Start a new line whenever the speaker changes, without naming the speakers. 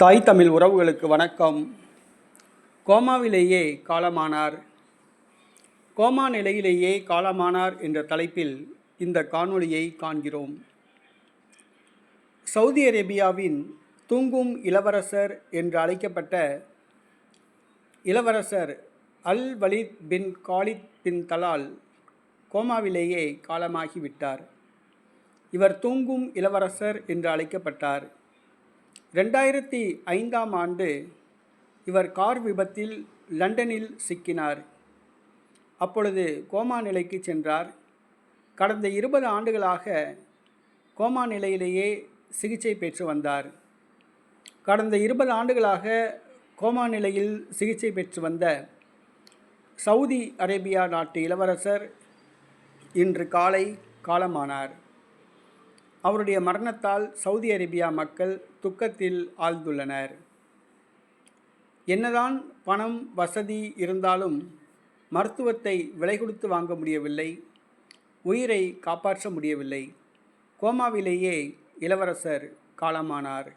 தாய் தமிழ் உறவுகளுக்கு வணக்கம். கோமாவிலேயே காலமானார். கோமா நிலையிலேயே காலமானார் என்ற தலைப்பில் இந்த காணொளியை காண்கிறோம். சவுதி அரேபியாவின் தூங்கும் இளவரசர் என்று அழைக்கப்பட்ட இளவரசர் அல் வலித் பின் காலித் பின் தலால் கோமாவிலேயே காலமாகிவிட்டார். இவர் தூங்கும் இளவரசர் என்று அழைக்கப்பட்டார். ரெண்டாயிரத்தி ஐந்தாம் ஆண்டு இவர் கார் விபத்தில் லண்டனில் சிக்கினார். அப்பொழுது கோமா நிலைக்கு சென்றார். கடந்த இருபது ஆண்டுகளாக கோமா நிலையிலேயே சிகிச்சை பெற்று வந்தார். கடந்த இருபது ஆண்டுகளாக கோமா நிலையில் சிகிச்சை பெற்று வந்த சவுதி அரேபியா நாட்டு இளவரசர் இன்று காலை காலமானார். அவருடைய மரணத்தால் சவுதி அரேபியா மக்கள் துக்கத்தில் ஆழ்ந்துள்ளனர். என்னதான் பணம் வசதி இருந்தாலும் மருத்துவத்தை விலை கொடுத்து வாங்க முடியவில்லை. உயிரை காப்பாற்ற முடியவில்லை. கோமாவிலேயே இளவரசர் காலமானார்.